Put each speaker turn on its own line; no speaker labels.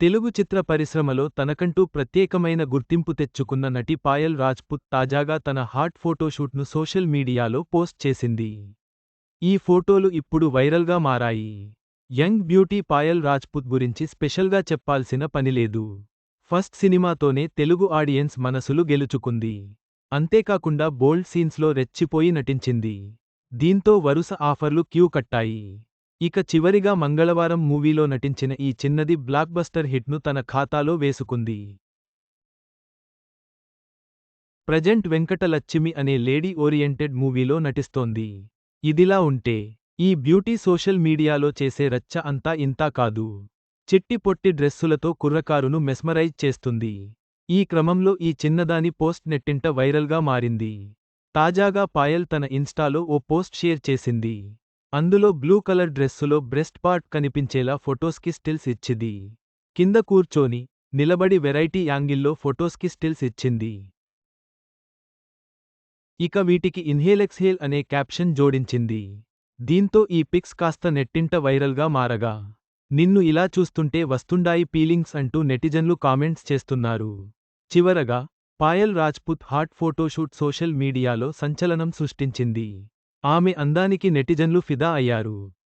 తెలుగు చిత్ర పరిశ్రమలో తనకంటూ ప్రత్యేకమైన గుర్తింపు తెచ్చుకున్న నటి పాయల్ రాజ్పుత్ తాజాగా తన హాట్ ఫోటోషూట్ను సోషల్ మీడియాలో పోస్ట్ చేసింది. ఈ ఫోటోలు ఇప్పుడు వైరల్గా మారాయి. యంగ్ బ్యూటీ పాయల్ రాజ్పుత్ గురించి స్పెషల్గా చెప్పాల్సిన పనిలేదు ఫస్ట్ సినిమాతోనే తెలుగు ఆడియన్స్ మనసులు గెలుచుకుంది. అంతేకాకుండా బోల్డ్ సీన్స్లో రెచ్చిపోయి నటించింది. దీంతో వరుస ఆఫర్లు క్యూ కట్టాయి. ఇక చివరిగా మంగళవారం మూవీలో నటించిన ఈ చిన్నది బ్లాక్బస్టర్ హిట్ను తన ఖాతాలో వేసుకుంది. ప్రజెంట్ వెంకటలచ్చిమి అనే లేడీ ఓరియంటెడ్ మూవీలో నటిస్తోంది. ఇదిలా ఉంటే ఈ బ్యూటీ సోషల్ మీడియాలో చేసే రచ్చ అంతా ఇంతా కాదు. చిట్టి పొట్టి డ్రెస్సులతో కుర్రకారును మెస్మరైజ్ చేస్తుంది. ఈ క్రమంలో ఈ చిన్నదాని పోస్ట్ నెట్టింట వైరల్గా మారింది. తాజాగా పాయల్ తన ఇన్స్టాలో ఓ పోస్ట్ షేర్ చేసింది. అందులో బ్లూ కలర్ డ్రెస్సులో బ్రెస్ట్ పార్ట్ కనిపించేలా ఫొటోస్కి స్టిల్స్ ఇచ్చింది. కింద కూర్చోని నిలబడి వెరైటీ యాంగిల్లో ఫొటోస్కి స్టిల్స్ ఇచ్చింది. ఇక వీటికి ఇన్హేలెక్స్హేల్ అనే క్యాప్షన్ జోడించింది. దీంతో ఈ పిక్స్ కాస్త నెట్టింట వైరల్గా మారగా. నిన్ను ఇలా చూస్తుంటే వస్తుండాయి పీలింగ్స్ అంటూ నెటిజన్లు కామెంట్స్ చేస్తున్నారు. చివరగా Payal Rajput hot photoshoot social మీడియాలో సంచలనం సృష్టించింది. ఆమె అందానికి నెటిజన్లు ఫిదా అయ్యారు.